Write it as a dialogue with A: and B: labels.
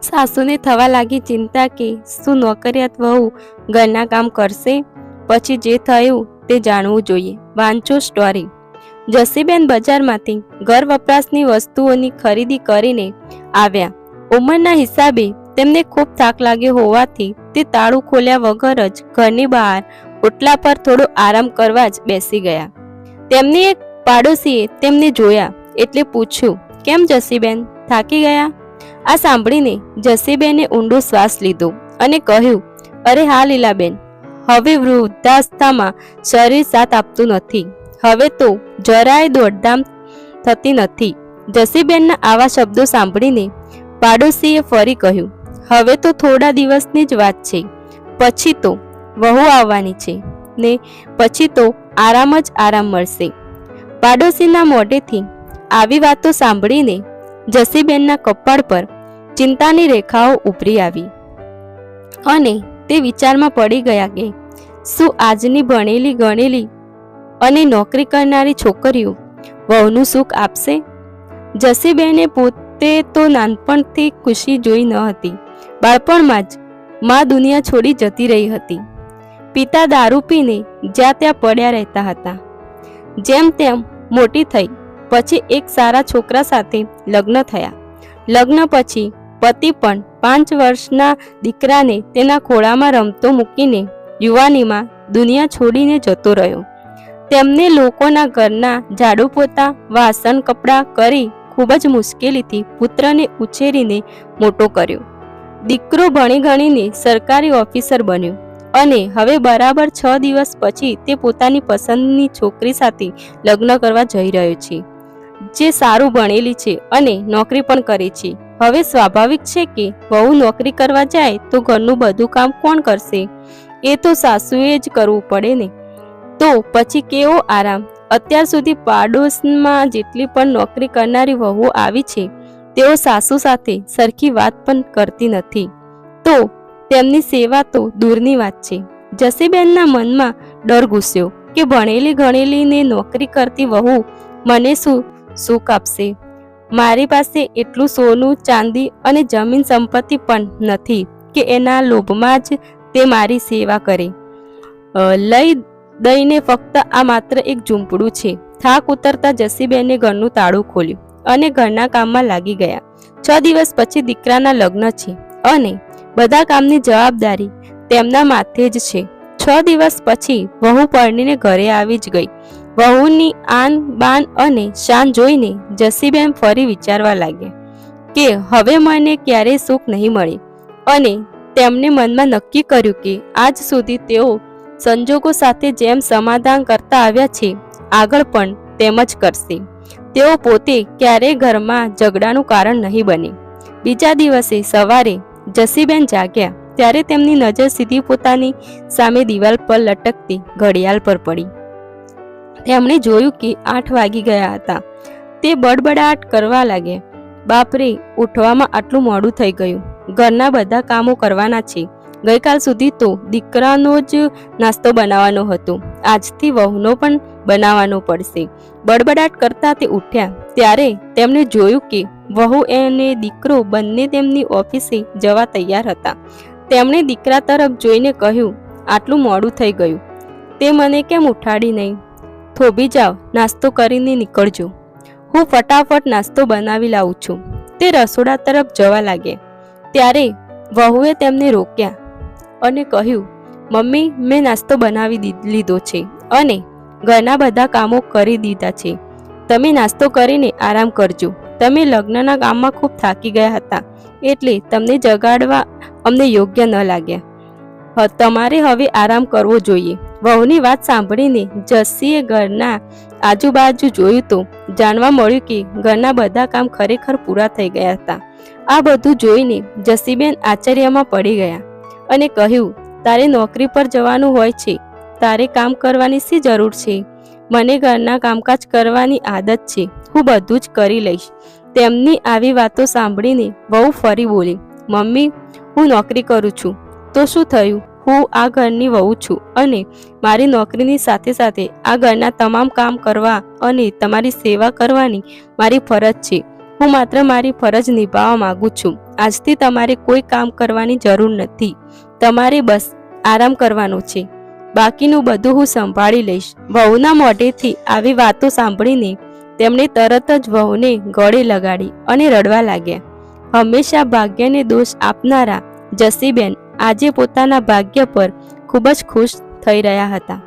A: સાસુને થવા લાગી ચિંતા કે શું નોકરિયાત વહુ ઘરના કામ કરશે? પછી જે થયું તે જાણવું જોઈએ. વાંચો સ્ટોરી જસીબેન બજારમાંથી ઘર વપરાશની વસ્તુઓની ખરીદી કરીને આવ્યા. ઉંમરના હિસાબે તેમને ખૂબ થાક લાગ્યો હોવાથી તે તાળું ખોલ્યા વગર જ ઘરની બહાર ઓટલા પર થોડો આરામ કરવા જ બેસી ગયા. તેમની એક પાડોશીએ તેમને જોયા એટલે પૂછ્યું, કેમ જસીબેન, થાકી ગયા? આ સાંભળીને જસીબેને ઊંડો શ્વાસ લીધો અને કહ્યું, અરે હા, લીલાબેન, હવે વૃદ્ધાસ્થામાં શરીર સાથ આપતું નથી. હવે તો જરાય દોડધામ થતી નથી. જસીબેનના આવા શબ્દો સાંભળીને પાડોશીએ ફરી કહ્યું, હવે તો થોડા દિવસની જ વાત છે. પછી તો વહુ આવવાની છે ને પછી તો આરામ જ આરામ મળશે. પાડોશીના મોઢેથી આવી વાતો સાંભળીને જસીબેનના કપાળ પર ચિંતાની રેખાઓ ઉભરી આવી. અને તે વિચારમાં પડી ગયા કે, શું આજની ભણેલી ગણેલી અને નોકરી કરનારી છોકરીઓ વહુનું સુખ આપશે? જસીબેને પોતે તો નાનપણથી ખુશી જોઈ ન હતી. બાળપણમાં જ મા દુનિયા છોડી જતી રહી હતી. પિતા દારૂ પીને જ્યાં ત્યાં પડ્યા રહેતા હતા. જેમ તેમ મોટી થઈ, પછી એક સારા છોકરા સાથે લગ્ન થયા. લગ્ન પછી પતિ પણ પાંચ વર્ષના દીકરાને તેના ખોળામાં રમતો મૂકીને યુવાનીમાં દુનિયા છોડીને જતો રહ્યો. તેમને લોકોના ઘરના ઝાડુ પોતા, વાસણ, કપડાં કરી ખૂબ જ મુશ્કેલીથી પુત્રને ઉછેરીને મોટો કર્યો. દીકરો ભણી ગણીને સરકારી ઓફિસર બન્યો અને હવે બરાબર છ દિવસ પછી તે પોતાની પસંદની છોકરી સાથે લગ્ન કરવા જઈ રહ્યો છે. જે સારું ભણેલી છે અને નોકરી પણ કરે છે. હવે સ્વાભાવિક છે કે વહુ નોકરી કરવા જાય તો ઘરનું બધું કામ કોણ કરશે? એ તો સાસુએ જ કરવું પડે ને. તો પછી કેવો આરામ? અત્યાર સુધી પાડોશમાં જેટલી પણ નોકરી કરનારી વહુ આવી છે, તેઓ સાસુ સાથે સરખી વાત પણ કરતી નથી. તો તેમની સેવા તો દૂરની વાત છે. જસીબેનના મનમાં ડર ઘૂસ્યો કે ભણેલી ગણેલીને નોકરી કરતી વહુ મને શું સુખ આપશે? મારી પાસે એટલું સોનું, ચાંદી અને જમીન સંપત્તિ પણ નથી કે એના લોભમાં જ તે મારી સેવા કરે. લઈ દઈને ફક્ત આ માત્ર એક ઝૂંપડું છે. થાક ઉતરતા જસીબેને ઘરનું તાળું ખોલ્યું અને ઘરના કામમાં લાગી ગયા. છ દિવસ પછી દીકરાના લગ્ન છે અને બધા કામની જવાબદારી તેમના માથે જ છે. છ દિવસ પછી વહુ પરણીને ઘરે આવી જ ગઈ. વહુની આન, બાન અને શાન જોઈને જસીબેન ફરી વિચારવા લાગ્યા કે હવે મને ક્યારેય સુખ નહીં મળે. અને તેમણે મનમાં નક્કી કર્યું કે આજ સુધી તેઓ સંજોગો સાથે જેમ સમાધાન કરતા આવ્યા છે, આગળ પણ તેમ જ કરશે. તેઓ પોતે ક્યારેય ઘરમાં ઝઘડાનું કારણ નહીં બને. બીજા દિવસે સવારે જસીબેન જાગ્યા ત્યારે તેમની નજર સીધી પોતાની સામે દિવાલ પર લટકતી ઘડિયાળ પર પડી. તેમણે જોયું કે આઠ વાગી ગયા હતા. તે બડબડાટ કરવા લાગ્યા બાપરે, ઉઠવામાં આટલું મોડું થઈ ગયું. ઘરના બધા કામો કરવાના છે. ગઈકાલ સુધી તો દીકરાનો જ નાસ્તો બનાવવાનો હતો. આજથી વહુનો પણ બનાવવાનો પડશે. બડબડાટ કરતા તે ઉઠ્યા. ત્યારે તેમણે જોયું કે વહુ અને દીકરો બંને તેમની ઓફિસે જવા તૈયાર હતા. તેમણે દીકરા તરફ જોઈને કહ્યું, આટલું મોડું થઈ ગયું. તે મને કેમ ઉઠાડી નહીં? થોભી જાઓ નાસ્તો કરીને નીકળજો. હું ફટાફટ નાસ્તો બનાવી લાવું છું. તે રસોડા તરફ જવા લાગ્યા ત્યારે વહુએ તેમને રોક્યા અને કહ્યું, મમ્મી, મેં નાસ્તો બનાવી લીધો છે અને ઘરના બધા કામો કરી દીધા છે. તમે નાસ્તો કરીને આરામ કરજો. તમે લગ્નના કામમાં ખૂબ થાકી ગયા હતા, એટલે તમને જગાડવા અમને યોગ્ય ન લાગ્યા. તમારે હવે આરામ કરવો જોઈએ. વહુની વાત સાંભળીને જસ્સીએ ઘરના આજુબાજુ જોયું તો જાણવા મળ્યું કે ઘરના બધા કામ ખરેખર પૂરા થઈ ગયા હતા. આ બધું જોઈને જસીબેન આશ્ચર્યમાં પડી ગયા અને કહ્યું, તારે નોકરી પર જવાનું હોય છે. તારે કામ કરવાની શી જરૂર છે? મને ઘરના કામકાજ કરવાની આદત છે. હું બધું જ કરી લઈશ. તેમની આવી વાતો સાંભળીને વહુ ફરી બોલી, મમ્મી, હું નોકરી કરું છું. તો શું થયું? હું આ ઘરની વહુ છું અને મારી નોકરીની સાથે સાથે આ ઘરના તમામ કામ કરવા અને તમારી સેવા કરવાની મારી ફરજ છે. હું માત્ર મારી ફરજ નિભાવવા માંગુ છું. આજથી તમારે કોઈ કામ કરવાની જરૂર નથી. તમારે બસ આરામ કરવાનો છે. બાકીનું બધું હું સંભાળી લઈશ. વહુના મોઢેથી આવી વાતો સાંભળીને તેમણે તરત જ વહુને ગળે લગાડી અને રડવા લાગ્યા. હંમેશા ભાગ્યને દોષ આપનારા જસીબેન આજે પોતાના ભાગ્ય પર ખૂબ જ ખુશ થઈ રહ્યા હતા.